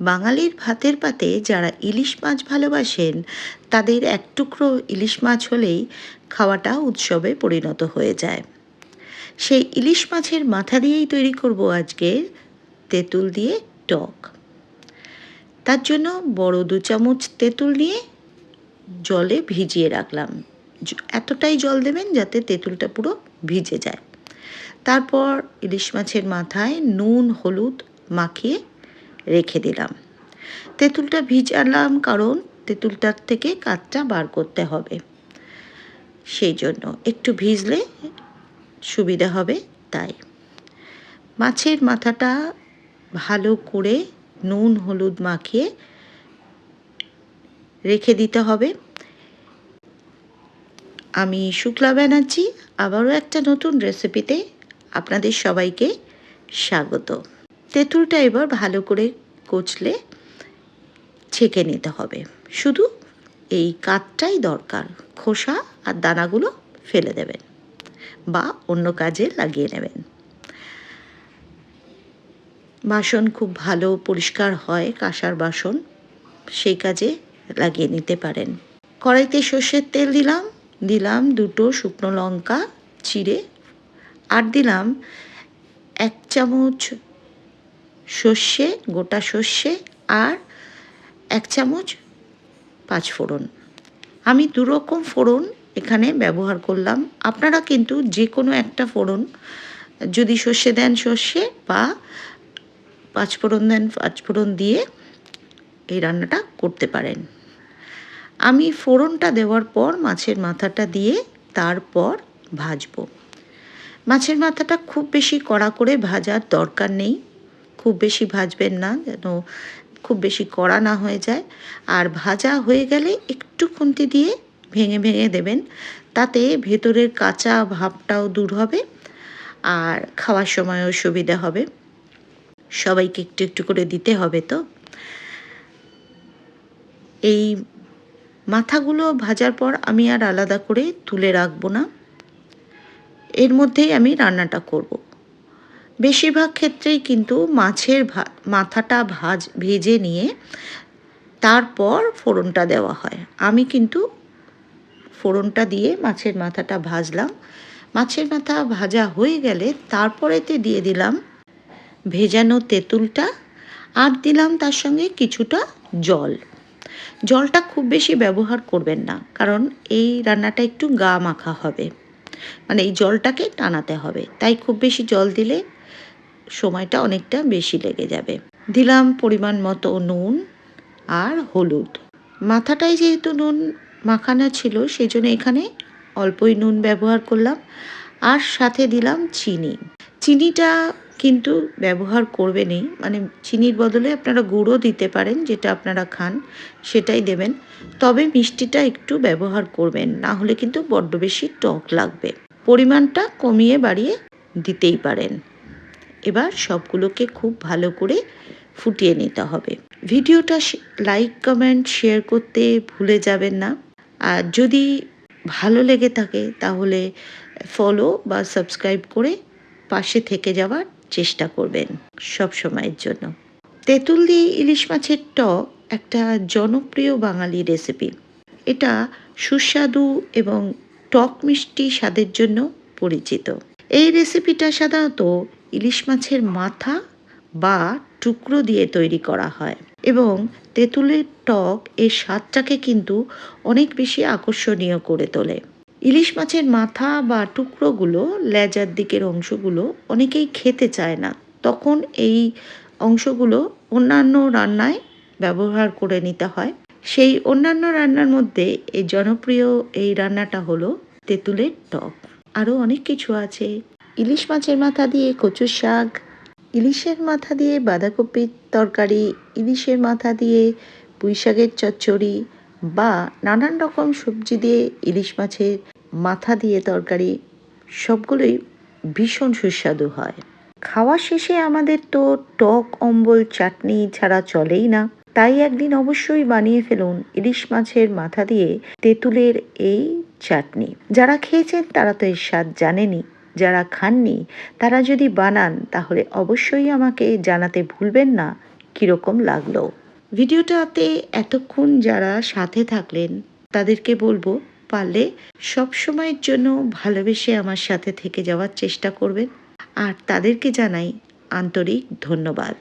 বাঙালির ভাতের পাতে যারা ইলিশ মাছ ভালোবাসেন, তাদের এক টুকরো ইলিশ মাছ হলেই খাওয়াটা উৎসবে পরিণত হয়ে যায়। সেই ইলিশ মাছের মাথা দিয়েই তৈরি করব আজকে তেঁতুল দিয়ে টক। তার জন্য বড় দু চামচ তেঁতুল নিয়ে জলে ভিজিয়ে রাখলাম। এতটাই জল দেবেন যাতে তেঁতুলটা পুরো ভিজে যায়। তারপর ইলিশ মাছের মাথায় নুন, হলুদ মাখিয়ে রেখে দিলাম। তেঁতুলটা ভিজালাম কারণ তেঁতুলটার থেকে কাঠটা বার করতে হবে। সেই জন্য একটু ভিজলে সুবিধা হবে তাই। মাছের মাথাটা ভালো করে নুন, হলুদ মাখিয়ে রেখে দিতে হবে। আমি শুক্লা ব্যানার্জি, আবারও একটা নতুন রেসিপিতে আপনাদের সবাইকে স্বাগত। তেঁতুলটা এবার ভালো করে কচলে ছেঁকে নিতে হবে। শুধু এই কাঠটাই দরকার। খোসা আর দানাগুলো ফেলে দেবেন বা অন্য কাজে লাগিয়ে নেবেন। বাসন খুব ভালো পরিষ্কার হয়, কাঁসার বাসন সেই কাজে লাগিয়ে নিতে পারেন। কড়াইতে সর্ষের তেল দিলাম দিলাম দুটো শুকনো লঙ্কা, চিড়ে, আর দিলাম এক চামচ সর্ষে, গোটা সর্ষে আর এক চামচ পাঁচফোড়ন আমি দু রকম ফোড়ন এখানে ব্যবহার করলাম। আপনারা কিন্তু যে কোনো একটা ফোড়ন যদি সর্ষে দেন সর্ষে বা পাঁচফোড়ন দেন পাঁচফোড়ন দিয়ে এই রান্নাটা করতে পারেন। আমি ফোড়নটা দেওয়ার পর মাছের মাথাটা দিয়ে তারপর ভাজবো। মাছের মাথাটা খুব বেশি কড়া করে ভাজার দরকার নেই। খুব বেশি ভাজবেন না, যেন খুব বেশি কড়া না হয়ে যায়। আর ভাজা হয়ে গেলে একটু খুন্তি দিয়ে ভেঙে ভেঙে দেবেন, তাতে ভেতরের কাঁচা ভাবটাও দূর হবে আর খাওয়ার সময়ও সুবিধা হবে। সবাইকে একটু একটু করে দিতে হবে তো। এই মাথাগুলো ভাজার পর আমি আর আলাদা করে তুলে রাখব না। এর মধ্যেই আমি রান্নাটা করব। বেশিরভাগ ক্ষেত্রেই কিন্তু মাছের ভা- মাথাটা ভাজ, ভেজে নিয়ে তারপর ফোড়নটা দেওয়া হয়। আমি কিন্তু ফোড়নটা দিয়ে মাছের মাথাটা ভাজলাম। মাছের মাথা ভাজা হয়ে গেলে তারপরেতে দিয়ে দিলাম ভেজানো তেঁতুলটা আর দিলাম তার সঙ্গে কিছুটা জল। জলটা খুব বেশি ব্যবহার করবেন না, কারণ এই রান্নাটা একটু গা মাখা হবে। মানে এই জলটাকে টানাতে হবে। তাই খুব বেশি জল দিলে সময়টা অনেকটা বেশি লেগে যাবে। দিলাম পরিমাণ মতো নুন আর হলুদ। মাথাটায় যেহেতু নুন মাখানো ছিল সেই জন্য এখানে অল্পই নুন ব্যবহার করলাম আর সাথে দিলাম চিনি। চিনিটা কিন্তু ব্যবহার করবেনই মানে চিনির বদলে আপনারা গুঁড়ো দিতে পারেন, যেটা আপনারা খান, সেটাই দেবেন। তবে মিষ্টিটা একটু ব্যবহার করবেন, না হলে কিন্তু বড্ড বেশি টক লাগবে। পরিমাণটা কমিয়ে বাড়িয়ে দিতেই পারেন। এবার সবগুলোকে খুব ভালো করে ফুটিয়ে নিতে হবে। ভিডিওটা লাইক কমেন্ট শেয়ার করতে ভুলে যাবেন না। আর যদি ভালো লেগে থাকে তাহলে ফলো বা সাবস্ক্রাইব করে পাশে থেকে যাওয়ার চেষ্টা করবেন সব সময়ের জন্য। তেঁতুল দিয়ে ইলিশ মাছের টক একটা জনপ্রিয় বাঙালি রেসিপি এটা সুস্বাদু এবং টক মিষ্টি স্বাদের জন্য পরিচিত। এই রেসিপিটা সাধারণত ইলিশ মাছের মাথা বা টুকরো দিয়ে তৈরি করা হয় এবং তেঁতুলের টক এর স্বাদটাকে কিন্তু অনেক বেশি আকর্ষণীয় করে তোলে। ইলিশ মাছের মাথা বা টুকরোগুলো লেজার দিকের অংশগুলো অনেকেই খেতে চায় না। তখন এই অংশগুলো অন্যান্য রান্নায় ব্যবহার করে নিতে হয়। সেই অন্যান্য রান্নার মধ্যে এই জনপ্রিয় এই রান্নাটা হলো তেঁতুলের টক। আরও অনেক কিছু আছে ইলিশ মাছের মাথা দিয়ে কচু শাক, ইলিশের মাথা দিয়ে বাঁধাকপির তরকারি, ইলিশের মাথা দিয়ে পুঁই শাকের চচ্চড়ি বা নানান রকম সবজি দিয়ে ইলিশ মাছের মাথা দিয়ে তরকারি, সবগুলোই ভীষণ সুস্বাদু হয়। খাওয়া শেষে আমাদের তো টক, অম্বল, চাটনি ছাড়া চলেই না। তাই একদিন অবশ্যই বানিয়ে ফেলুন ইলিশ মাছের মাথা দিয়ে তেঁতুলের এই চাটনি। যারা খেয়েছেন তারা তো এর স্বাদ জানেনই। যারা খাননি, তারা যদি বানান, তাহলে অবশ্যই আমাকে জানাতে ভুলবেন না। কীরকম লাগল? ভিডিওটাতে এতক্ষণ যারা সাথে থাকলেন, তাদেরকে বলব, পারলে সব সময়ের জন্য ভালোবেসে আমার সাথে থেকে যাওয়ার চেষ্টা করবেন। আর তাদেরকে জানাই আন্তরিক ধন্যবাদ।